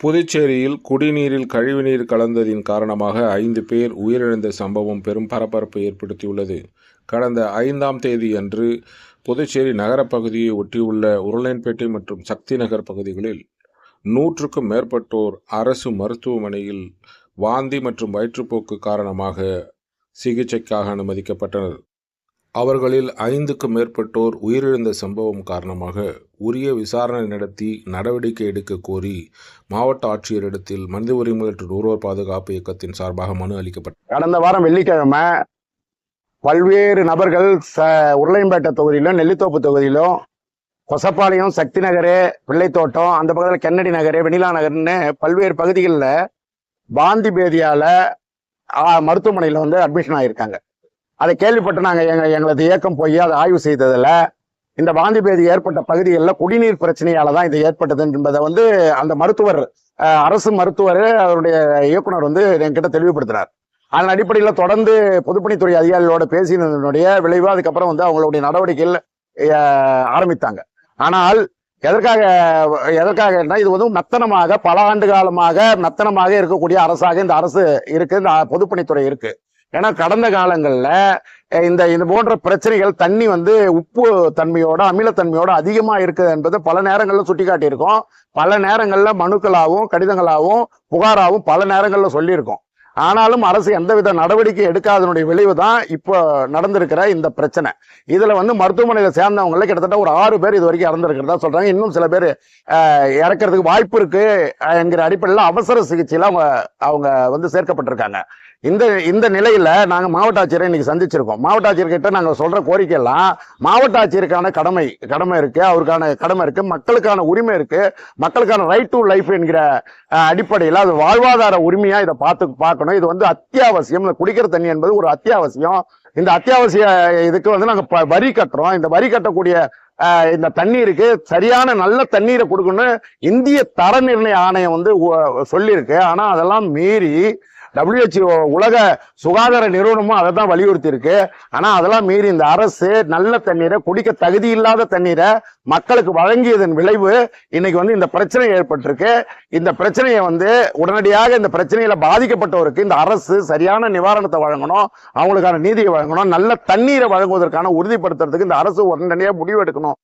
புதுச்சேரியில் குடிநீரில் கழிவுநீர் கலந்ததின் காரணமாக ஐந்து பேர் உயிரிழந்த சம்பவம் பெரும் பரபரப்பை ஏற்படுத்தியுள்ளது. கடந்த ஐந்தாம் தேதியன்று புதுச்சேரி நகரப் பகுதியை ஒட்டியுள்ள உருளையன்பேட்டை மற்றும் சக்தி நகர் பகுதிகளில் நூற்றுக்கும் மேற்பட்டோர் அரசு மருத்துவமனையில் வாந்தி மற்றும் வயிற்றுப்போக்கு காரணமாக சிகிச்சைக்காக அனுமதிக்கப்பட்டனர். அவர்களில் ஐந்துக்கும் மேற்பட்டோர் உயிரிழந்த சம்பவம் காரணமாக உரிய விசாரணை நடத்தி நடவடிக்கை எடுக்க கோரி மாவட்ட ஆட்சியரிடத்தில் மனித உரிமை மற்றும் நுகர்வோர் பாதுகாப்பு இயக்கத்தின் சார்பாக மனு அளிக்கப்பட்டது. கடந்த வாரம் வெள்ளிக்கிழமை பல்வேறு நபர்கள் ச உருளையம்பேட்டை தொகுதியிலும் நெல்லித்தோப்பு தொகுதியிலும் கொசப்பாளையம் சக்தி நகர் பிள்ளைத்தோட்டம் அந்த பக்கத்தில் கென்னடி நகர் வெணிலா நகர்னு பல்வேறு பகுதிகளில் பாந்தி பேதியால் மருத்துவமனையில் வந்து அட்மிஷன் ஆகியிருக்காங்க அதை கேள்விப்பட்டு நாங்கள் எங்க எங்களது இயக்கம் போய் அதை ஆய்வு செய்ததில் இந்த வாந்தி பேதி ஏற்பட்ட பகுதிகளில் குடிநீர் பிரச்சனையால தான் இது ஏற்பட்டது என்பதை வந்து அந்த மருத்துவர் அரசு மருத்துவர் அவருடைய இயக்குனர் வந்து என்கிட்ட தெளிவுபடுத்தினார் அதன் அடிப்படையில் தொடர்ந்து பொதுப்பணித்துறை அதிகாரிகளோட பேசினதனுடைய விளைவு அதுக்கப்புறம் வந்து அவங்களுடைய நடவடிக்கைகள் ஆரம்பித்தாங்க. ஆனால் எதற்காக எதற்காக இது வந்து மெத்தனமாக பல ஆண்டு காலமாக மெத்தனமாக இருக்கக்கூடிய அரசாக இந்த அரசு இருக்கு இந்த பொதுப்பணித்துறை இருக்கு. ஏன்னா கடந்த காலங்களில் இந்த இது போன்ற பிரச்சனைகள் தண்ணி வந்து உப்பு தன்மையோட அமிலத்தன்மையோட அதிகமாக இருக்குது என்பது பல நேரங்களில் சுட்டி காட்டியிருக்கோம் பல நேரங்களில் மனுக்களாகவும் கடிதங்களாகவும் புகாராகவும் பல நேரங்களில் சொல்லியிருக்கோம். ஆனாலும் அரசு எந்தவித நடவடிக்கை எடுக்காதனுடைய விளைவு தான் இப்போ நடந்திருக்கிற இந்த பிரச்சனை. இதில் வந்து மருத்துவமனையில் சேர்ந்தவங்கள கிட்டத்தட்ட ஒரு ஆறு பேர் இது வரைக்கும் இறந்துருக்கிறதா சொல்கிறாங்க இன்னும் சில பேர் இறக்கிறதுக்கு இறக்கறதுக்கு வாய்ப்பு இருக்கு என்கிற அடிப்படையில் அவசர சிகிச்சையில அவங்க அவங்க வந்து சேர்க்கப்பட்டிருக்காங்க. இந்த இந்த நிலையில நாங்கள் மாவட்ட ஆட்சியரை இன்னைக்கு சந்திச்சிருக்கோம். மாவட்ட ஆட்சியர்கிட்ட நாங்கள் சொல்ற கோரிக்கை எல்லாம் மாவட்ட ஆட்சியருக்கான கடமை கடமை இருக்கு அவருக்கான கடமை இருக்கு மக்களுக்கான உரிமை இருக்கு மக்களுக்கான ரைட் டு லைஃப் என்கிற அடிப்படையில் அது வாழ்வாதார உரிமையா இதை பார்த்து பார்க்கணும். இது வந்து அத்தியாவசியம். இந்த குடிக்கிற தண்ணி என்பது ஒரு அத்தியாவசியம். இந்த அத்தியாவசிய இதுக்கு வந்து நாங்க ப- வரி கட்டுறோம். இந்த வரி கட்டக்கூடிய இந்த தண்ணீருக்கு சரியான நல்ல தண்ணீரை கொடுக்கணும்னு இந்திய தர நிர்ணய ஆணையம் வந்து சொல்லியிருக்கு. ஆனா அதெல்லாம் மீறி டபிள்யூஹெச்ஓ உலக சுகாதார நிறுவனமும் அதை தான் வலியுறுத்தி இருக்கு ஆனால் அதெல்லாம் மீறி இந்த அரசு நல்ல தண்ணீரை குடிக்க தகுதி இல்லாத தண்ணீரை மக்களுக்கு வழங்கியதன் விளைவு இன்னைக்கு வந்து இந்த பிரச்சனை ஏற்பட்டிருக்கு. இந்த பிரச்சனையை வந்து உடனடியாக இந்த பிரச்சனையில பாதிக்கப்பட்டவருக்கு இந்த அரசு சரியான நிவாரணத்தை வழங்கணும் அவங்களுக்கான நீதியை வழங்கணும் நல்ல தண்ணீரை வழங்குவதற்கான உறுதிப்படுத்துறதுக்கு இந்த அரசு உடனடியாக முடிவு எடுக்கணும்